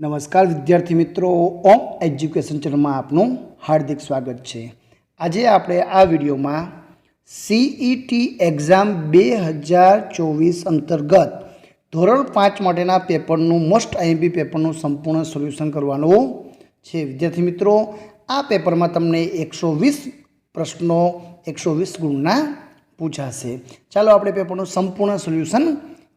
નમસ્કાર વિદ્યાર્થી મિત્રો, ઓમ એજ્યુકેશન ચેનલમાં આપનું હાર્દિક સ્વાગત છે. આજે આપણે આ વિડીયોમાં સીઈટી એક્ઝામ બે હજાર ચોવીસ અંતર્ગત ધોરણ પાંચ માટેના પેપરનું મોસ્ટ આઈએમપી પેપરનું સંપૂર્ણ સોલ્યુશન કરવાનું છે. વિદ્યાર્થી મિત્રો, આ પેપરમાં તમને એકસો વીસ પ્રશ્નો, એકસો વીસ ગુણના પૂછાશે. ચાલો આપણે પેપરનું સંપૂર્ણ સોલ્યુશન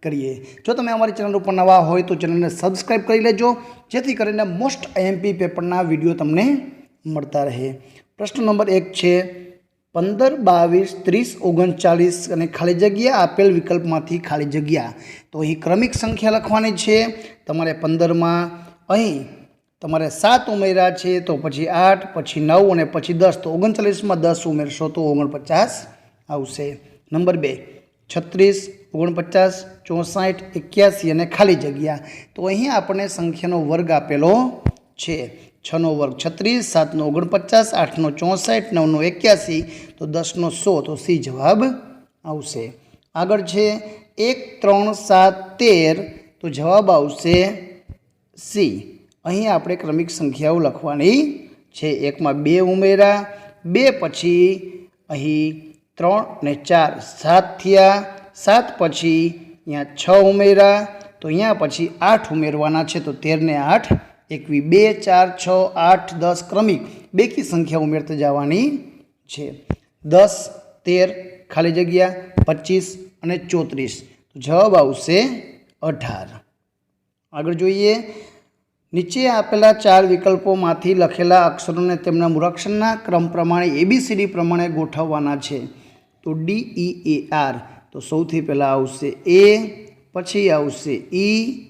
કરીએ. જો તમે અમારી ચેનલ ઉપર નવા હોય તો ચેનલને સબસ્ક્રાઈબ કરી લેજો, જેથી કરીને મોસ્ટ આઈએમપી પેપરના વીડિયો તમને મળતા રહે. પ્રશ્ન નંબર એક છે, પંદર, બાવીસ, ત્રીસ, ઓગણચાલીસ અને ખાલી જગ્યા આપેલ વિકલ્પમાંથી ખાલી જગ્યા. તો અહીં ક્રમિક સંખ્યા લખવાની છે. તમારે પંદરમાં અહીં તમારે સાત ઉમેર્યા છે, તો પછી આઠ, પછી નવ અને પછી દસ. તો ઓગણચાલીસમાં દસ ઉમેરશો તો ઓગણપચાસ આવશે. નંબર બે, છત્રીસ ઓગણપચાસ, ચોસાઠ, એક્યાસી અને ખાલી જગ્યા. તો અહીં આપણને સંખ્યાનો વર્ગ આપેલો છે. છનો વર્ગ છત્રીસ, સાતનો ઓગણપચાસ, આઠનો ચોસાઠ, નવનો એક્યાસી. તો દસનો સો, તો સી જવાબ આવશે. આગળ છે એક, ત્રણ, સાત, તેર. તો જવાબ આવશે સી. અહીં આપણે ક્રમિક સંખ્યાઓ લખવાની છે. એકમાં બે ઉમેરા, બે પછી અહીં ત્રણ ને ચાર. સાત થયા. સાત પછી અહીંયા છ ઉમેરા તો અહીંયા પછી આઠ ઉમેરવાના છે, તો તેરને આઠ, એકવી બે, ચાર, છ, આઠ, દસ ક્રમિક બેકી સંખ્યા ઉમેરતા જવાની છે. દસ, તેર ખાલી જગ્યા, પચીસ અને ચોત્રીસ. તો જવાબ આવશે અઢાર. આગળ જોઈએ. નીચે આપેલા ચાર વિકલ્પોમાંથી લખેલા અક્ષરોને તેમના મૂળાક્ષરના ક્રમ પ્રમાણે એબીસીડી પ્રમાણે ગોઠવવાના છે. તો ડી ઈ એ આર તો સૌથી પહેલાં આવશે એ, પછી આવશે ઈ,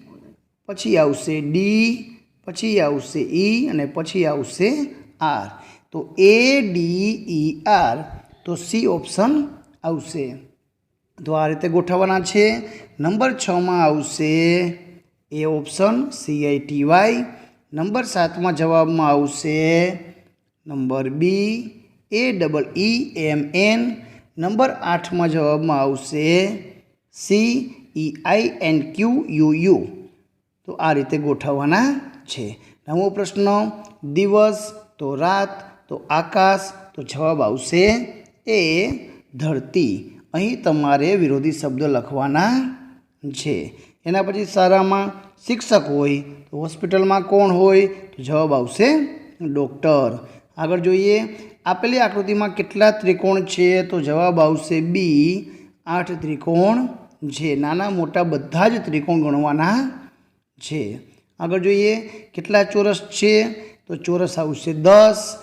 પછી આવશે ડી, પછી આવશે ઈ અને પછી આવશે આર. તો એ, ડી, ઈ, આર. તો સી ઓપ્શન આવશે. તો આ રીતે ગોઠવવાના છે. નંબર છમાં આવશે A option C I T Y. Number સાતમાં જવાબમાં આવશે number B, A double E M N. Number આઠમાં જવાબમાં આવશે C E I N Q U U તો આ રીતે ગોઠવવાના છે. નવો પ્રશ્ન, દિવસ, તો રાત, તો આકાશ, તો જવાબ આવશે એ ધરતી. અહીં તમારે વિરોધી શબ્દ લખવાના છે. એના પછી સારામાં શિક્ષક હોય, તો હોસ્પિટલમાં કોણ હોય, તો જવાબ આવશે ડૉક્ટર. આગળ જોઈએ, આપેલી આકૃતિમાં કેટલા ત્રિકોણ છે? તો જવાબ આવશે બી આઠ ત્રિકોણ છે. નાના મોટા બધા જ ત્રિકોણ ગણવાના છે. આગળ જોઈએ, કેટલા ચોરસ છે? તો ચોરસ આવશે દસ,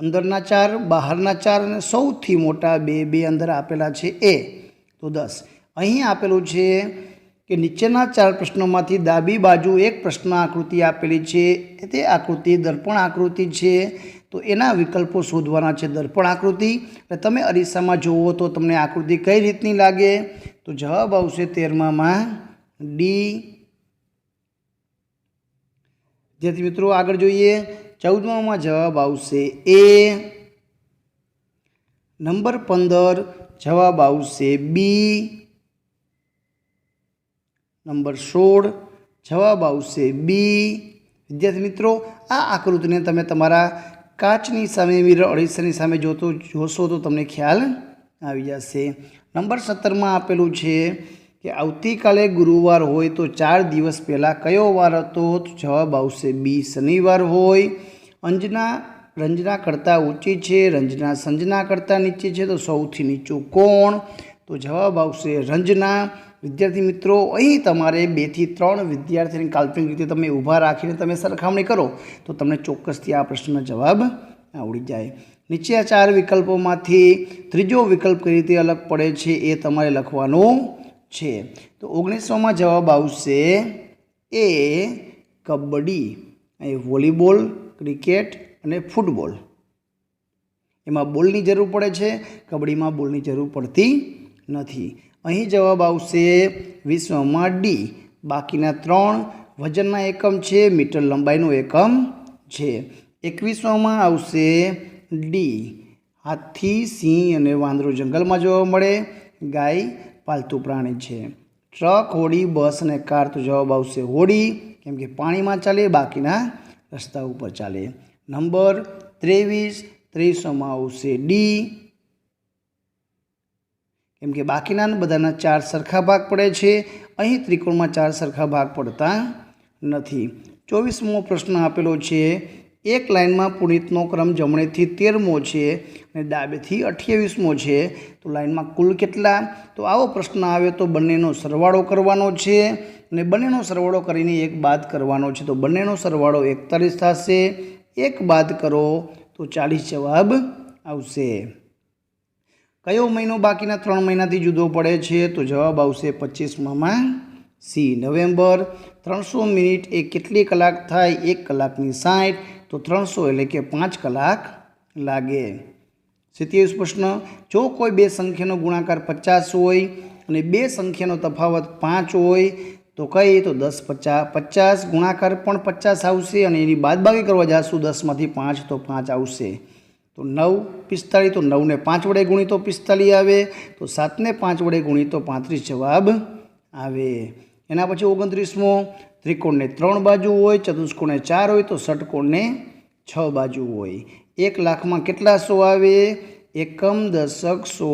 અંદરના ચાર, બહારના ચાર અને સૌથી મોટા બે બે અંદર આપેલા છે એ તો દસ. અહીં આપેલું છે કે નીચેના ચાર પ્રશ્નોમાંથી ડાબી બાજુ એક પ્રશ્ન આકૃતિ આપેલી છે, તે આકૃતિ દર્પણ આકૃતિ છે, તો એના વિકલ્પો શોધવાના છે દર્પણ આકૃતિ. એટલે તમે અરીસામાં જુઓ તો તમને આકૃતિ કઈ રીતની લાગે? તો જવાબ આવશે તેરમામાં ડી જેથી મિત્રો આગળ જોઈએ. ચૌદમામાં જવાબ આવશે એ નંબર પંદર જવાબ આવશે બી નંબર સોળ, જવાબ આવશે બી. વિદ્યાર્થી મિત્રો, આ આકૃતિને તમે તમારા કાચની સામે, મિરર અઢીસાની સામે જોતો, જોશો તો તમને ખ્યાલ આવી જશે. નંબર સત્તરમાં આપેલું છે કે આવતીકાલે ગુરુવાર હોય તો ચાર દિવસ પહેલાં કયો વાર હતો? જવાબ આવશે બી. શનિવાર હોય. અંજના, રંજના કરતાં ઊંચી છે. રંજના સંજના કરતાં નીચે છે. તો સૌથી નીચું કોણ? તો જવાબ આવશે રંજના. વિદ્યાર્થી મિત્રો, અહીં તમારે બેથી ત્રણ વિદ્યાર્થીની કાલ્પનિક રીતે તમે ઊભા રાખીને તમે સરખામણી કરો, તો તમને ચોક્કસથી આ પ્રશ્નનો જવાબ આવડી જાય. નીચે આ ચાર વિકલ્પોમાંથી ત્રીજો વિકલ્પ કઈ રીતે અલગ પડે છે એ તમારે લખવાનો છે. તો ઓગણીસોમાં જવાબ આવશે એ કબડ્ડી અહીં વોલીબોલ, ક્રિકેટ અને ફૂટબોલ. એમાં બોલની જરૂર પડે છે, કબડ્ડીમાં બોલની જરૂર પડતી નથી. અહીં જવાબ આવશે વિશ્વમાં ડી બાકીના ત્રણ વજનના એકમ છે, મીટર લંબાઈનો એકમ છે. એકવીસમાં આવશે ડી હાથી, સિંહ અને વાંદરો જંગલમાં જોવા મળે. ગાય, પાલતુ પ્રાણી છે. ટ્રક, હોડી, બસ અને કાર તો જવાબ આવશે હોડી. કેમ કે પાણીમાં ચાલે, બાકીના રસ્તા ઉપર ચાલે. નંબર ત્રેવીસ, ત્રેવીસમાં આવશે ડી કેમ કે બાકીના બધાના ચાર સરખા ભાગ પડે છે. અહીં ત્રિકોણમાં ચાર સરખા ભાગ પડતા નથી. ચોવીસમો પ્રશ્ન આપેલો છે, એક લાઇનમાં પુનિતનો ક્રમ જમણેથી તેરમો છે અને ડાબેથી અઠ્યાવીસમો છે. તો લાઇનમાં કુલ કેટલા? તો આવો પ્રશ્ન આવે તો બંનેનો સરવાળો કરવાનો છે અને બંનેનો સરવાળો કરીને એક બાદ કરવાનો છે. તો બંનેનો સરવાળો એકતાલીસ થશે. એક બાદ કરો તો ચાલીસ જવાબ આવશે. કયો મહિનો બાકીના ત્રણ મહિનાથી જુદો પડે છે? તો જવાબ આવશે પચીસમાં સી, નવેમ્બર. ત્રણસો મિનિટ એ કેટલી કલાક થાય? એક કલાકની સાઠ. તો ત્રણસો એટલે કે પાંચ કલાક લાગે. સિત્યાવીસ પ્રશ્ન, જો કોઈ બે સંખ્યાનો ગુણાકાર પચાસ હોય અને બે સંખ્યાનો તફાવત પાંચ હોય, તો કહીએ તો દસ પચાસ પચાસ. ગુણાકાર પણ પચાસ આવશે અને એની બાદબાકી કરવા જાશું દસમાંથી પાંચ, તો પાંચ આવશે. તો નવ પિસ્તાળીસ, તો નવને પાંચ વડે ગુણી તો પિસ્તાળીસ આવે, તો સાતને પાંચ વડે ગુણી તો પાંત્રીસ જવાબ આવે. એના પછી ઓગણત્રીસમો, ત્રિકોણને ત્રણ બાજુ હોય ચતુષ્કોણને ચાર હોય, તો ષટકોણને છ બાજુ હોય. એક લાખમાં કેટલા સો આવે? એકમ, દશક, સો,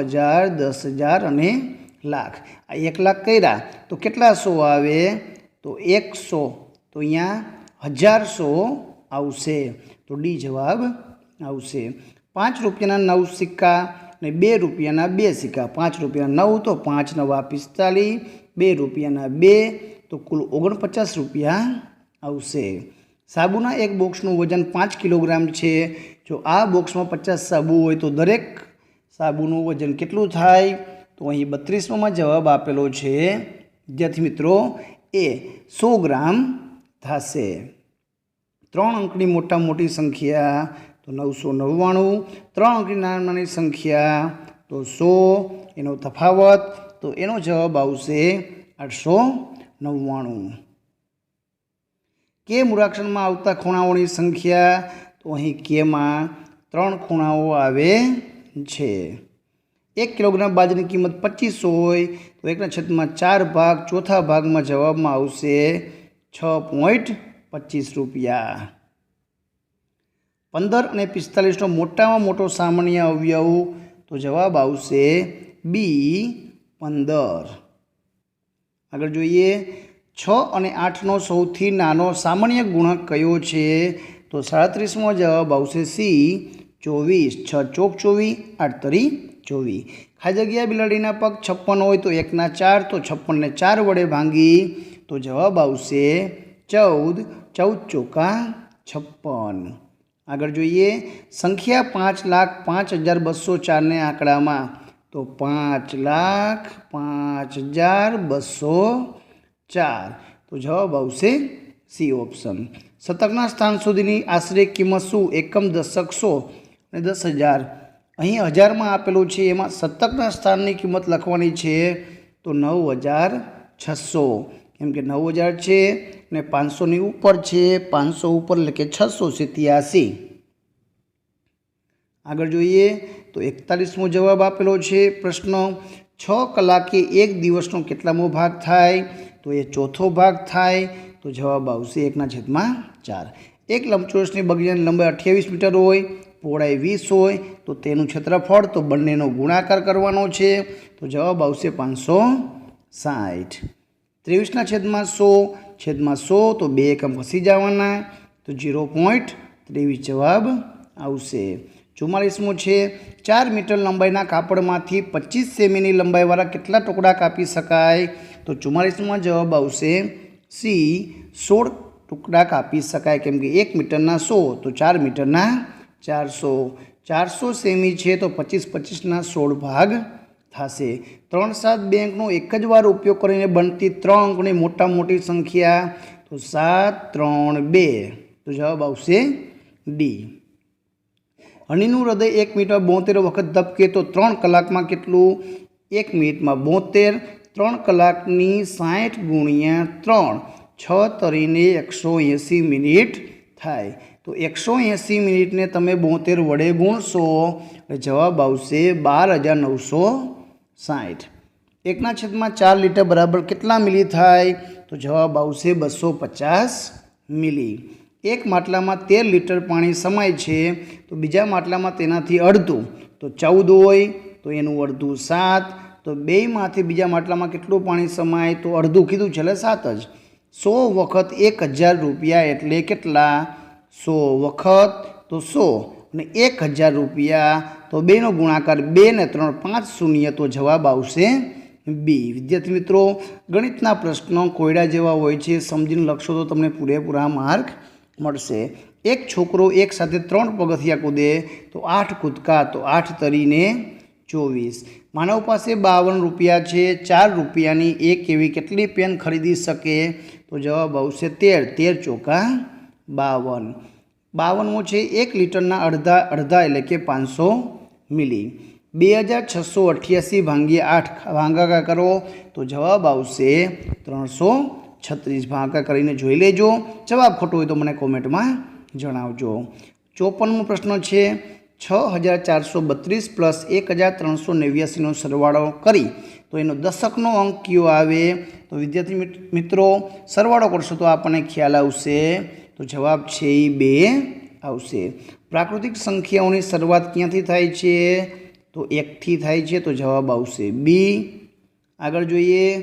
હજાર, દસ હજાર અને લાખ. આ એક લાખ કર્યા, તો કેટલા સો આવે? તો એકસો. તો અહીંયા હજાર સો આવશે. તો ડી જવાબ આવશે પાંચ રૂપિયાના નવ સિક્કા ને બે રૂપિયાના બે સિક્કા. પાંચ રૂપિયાના નવ તો પાંચ નવા પિસ્તાલીસ, બે રૂપિયાના બે તો કુલ ઓગણપચાસ રૂપિયા આવશે. સાબુના એક બોક્સનું વજન પાંચ કિલોગ્રામ છે. જો આ બોક્સમાં પચાસ સાબુ હોય તો દરેક સાબુનું વજન કેટલું થાય? તો અહીં બત્રીસમાં જવાબ આપેલો છે. વિદ્યાર્થી મિત્રો, એ સો ગ્રામ થશે. ત્રણ અંકની મોટા મોટી સંખ્યા તો નવસો નવ્વાણું. ત્રણ નાની સંખ્યા તો સો. એનો તફાવત તો એનો જવાબ આવશે આઠસો નવ્વાણું. કે મૂળાક્ષરમાં આવતા ખૂણાઓની સંખ્યા? તો અહીં કેમાં ત્રણ ખૂણાઓ આવે છે. એક કિલોગ્રામ બાજરીની કિંમત પચીસો હોય તો એકના છેદમાં ચાર ભાગ ચોથા ભાગમાં જવાબમાં આવશે છ પોઈન્ટ પચીસ રૂપિયા. પંદર અને પિસ્તાલીસનો મોટામાં મોટો સામાન્ય અવયવ. તો જવાબ આવશે બી, પંદર. આગળ જોઈએ, છ અને આઠનો સૌથી નાનો સામાન્ય ગુણક કયો છે? તો સાડત્રીસમો જવાબ આવશે સી, ચોવીસ. છ ચોક ચોવીસ આઠ તરી ચોવીસ ખાઈ જગ્યા બિલાડીના પગ છપ્પન હોય તો એકના ચાર, તો છપ્પનને ચાર વડે ભાંગી. તો જવાબ આવશે ચૌદ. ચૌદ ચોકા છપ્પન. આગળ જોઈએ. સંખ્યા પાંચ લાખ પાંચ હજાર બસો ચારને આંકડામાં. તો પાંચ લાખ પાંચ હજાર બસો ચાર. તો જવાબ આવશે સી ઓપ્શન. શતકના સ્થાન સુધીની આશરે કિંમત શું? એકમ દશક સો અને દસ હજાર. અહીં હજારમાં આપેલું છે, એમાં શતકના સ્થાનની કિંમત લખવાની છે, તો નવ હજાર છસો. કેમ કે નવ હજાર છે ને પાંચસોની ઉપર છે, પાંચસો ઉપર એટલે કે છસો સિત્યાસી. આગળ જોઈએ તો એકતાલીસમો જવાબ આપેલો છે પ્રશ્ન, છ કલાકે એક દિવસનો કેટલામો ભાગ થાય? તો એ ચોથો ભાગ થાય. તો જવાબ આવશે એકના છેદમાં ચાર. એક લંબચોરસની બગીચાની લંબાઈ અઠ્યાવીસ મીટર હોય, પહોળાઈ વીસ હોય, તો તેનું ક્ષેત્રફળ તો બંનેનો ગુણાકાર કરવાનો છે. તો જવાબ આવશે પાંચસો સાઠ. ત્રેવીસના છેદમાં સો છેદમાં સો, તો બે એકમ ખસી જવાના. તો ઝીરો પોઈન્ટ ત્રેવીસ જવાબ આવશે. ચુમ્માલીસમું છે, ચાર મીટર લંબાઈના કાપડમાંથી પચીસ સેમીની લંબાઈવાળા કેટલા ટુકડા કાપી શકાય? તો ચુમ્માલીસમાં જવાબ આવશે, સી, સોળ ટુકડા કાપી શકાય. કેમ કે એક મીટરના સો, તો ચાર મીટરના ચારસો. ચારસો સેમી છે, તો પચીસ પચીસના સોળ ભાગ થશે. ત્રણ સાત બેંકનો એક જ વાર ઉપયોગ કરીને બનતી ત્રણ અંકની મોટા મોટી સંખ્યા, તો સાત, ત્રણ, બે. તો જવાબ આવશે ડી. હનીનું હૃદય એક મિનિટમાં બોતેર વખત ધબકે તો ત્રણ કલાકમાં કેટલું? એક મિનિટમાં બોતેર. ત્રણ કલાકની સાઠ ગુણ્યા ત્રણ. છ તરીને એકસો એંસી મિનિટ થાય. તો એકસો એંસી મિનિટને તમે બોતેર વડે ગુણશો જવાબ આવશે બાર હજાર નવસો સાઠ. એકના છેદમાં ચાર લીટર બરાબર કેટલા મિલી થાય? તો જવાબ આવશે બસો પચાસ મિલી. એક માટલામાં તેર લીટર પાણી સમાય છે, તો બીજા માટલામાં તેનાથી અડધું. તો ચૌદ હોય, તો એનું અડધું સાત. તો બેમાંથી બીજા માટલામાં કેટલું પાણી સમાય? તો અડધું. કીધું છે સાત જ. સો વખત એક હજાર રૂપિયા એટલે કેટલા? સો વખત. તો સો. અને એક હજાર રૂપિયા. તો બેનો ગુણાકાર બે ને ત્રણ પાંચ શૂન્ય તો જવાબ આવશે બી. વિદ્યાર્થી મિત્રો, ગણિતના પ્રશ્નો કોયડા જેવા હોય છે. સમજીને લખશો તો તમને પૂરેપૂરા માર્ક મળશે. એક છોકરો એક સાથે ત્રણ પગથિયા કૂદે તો આઠ કૂદકા તો આઠ તરીને ચોવીસ. માનવ પાસે બાવન રૂપિયા છે. ચાર રૂપિયાની એક એવી કેટલી પેન ખરીદી શકે? તો જવાબ આવશે તેર. તેર ચોકા બાવન. બાવનમો છે એક લીટરના અડધા અડધા એટલે કે પાંચસો મિલી. બે હજાર છસો અઠ્યાસી ભાંગી આઠ ભાંગાકાર કરો તો જવાબ આવશે ત્રણસો છત્રીસ. ભાંગા કરીને જોઈ લેજો. જવાબ ખોટો હોય તો મને કોમેન્ટમાં જણાવજો. ચોપનમો પ્રશ્ન છે, છ હજાર ચારસો બત્રીસ પ્લસ એક હજાર ત્રણસો નેવ્યાસીનો સરવાળો કરી. તો એનો દશકનો અંક કયો આવે? તો વિદ્યાર્થી મિત્રો, સરવાળો કરશો તો આપણને ખ્યાલ આવશે તો જવાબ છે એ બે આવશે. પ્રાકૃતિક સંખ્યાઓની શરૂઆત ક્યાંથી થાય છે? તો એકથી થાય છે તો જવાબ આવશે બી. આગળ જોઈએ.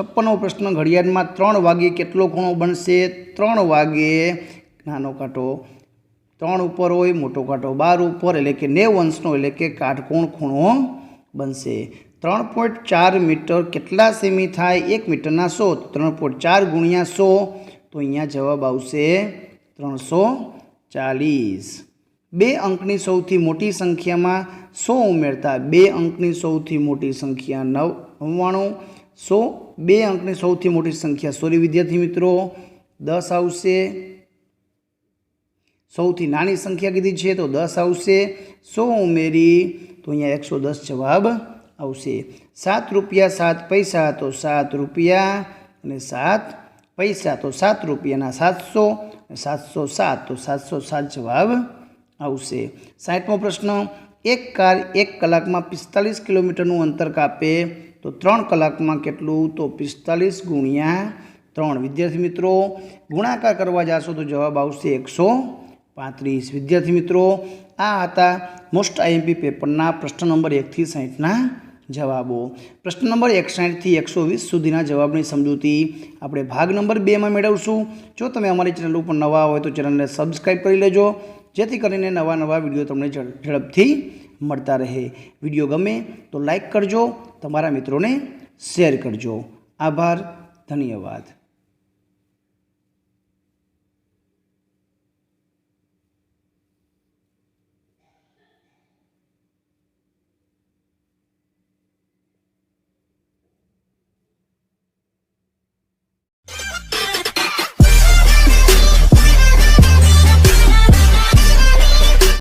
છપ્પનનો પ્રશ્ન, ઘડિયાળમાં ત્રણ વાગે કેટલો ખૂણો બનશે? ત્રણ વાગે. નાનો કાંટો. ત્રણ ઉપર હોય, મોટો કાંટો. બાર ઉપર એટલે કે નેવ અંશનો એટલે કે કાટકોણ ખૂણો બનશે. ત્રણ પોઈન્ટ ચાર મીટર કેટલા સેમી થાય? એક મીટરના સો. ત્રણ પોઈન્ટ ચાર ગુણ્યા સો. તો અહીંયા જવાબ આવશે ત્રણસો ચાલીસ. બે અંકની સૌથી મોટી સંખ્યામાં સો ઉમેરતા બે અંકની સૌથી મોટી સંખ્યા નવ નવ્વાણું. સો બે અંકની સૌથી મોટી સંખ્યા સોરી વિદ્યાર્થી મિત્રો, દસ આવશે. સૌથી નાની સંખ્યા કીધી છે તો દસ આવશે. સો ઉમેરી તો અહીંયા એકસો દસ જવાબ આવશે. સાત રૂપિયા સાત પૈસા તો સાત રૂપિયા અને સાત પૈસા તો સાત રૂપિયાના સાતસો સાતસો સાત તો સાતસો સાત જવાબ આવશે. સાઠમો પ્રશ્ન, એક કાર એક કલાકમાં પિસ્તાલીસ કિલોમીટરનું અંતર કાપે તો ત્રણ કલાકમાં કેટલું? તો પિસ્તાલીસ ગુણ્યા ત્રણ. વિદ્યાર્થી મિત્રો, ગુણાકાર કરવા જાશો તો જવાબ આવશે એકસો પાંત્રીસ. વિદ્યાર્થી મિત્રો, આ હતા મોસ્ટ આઈએમપી પેપરના પ્રશ્ન નંબર એકથી સાહીઠના જવાબો. પ્રશ્ન નંબર એકસાઠથી એકસો વીસ સુધીના જવાબની સમજૂતી આપણે ભાગ નંબર બેમાં મેળવશું. જો તમે અમારી ચેનલ ઉપર નવા હોય તો ચેનલને સબસ્ક્રાઈબ કરી લેજો, જેથી કરીને નવા નવા વીડિયો તમને ઝડ- ઝડપથી મળતા રહે. વીડિયો ગમે તો લાઈક કરજો, તમારા મિત્રોને શેર કરજો. આભાર, ધન્યવાદ.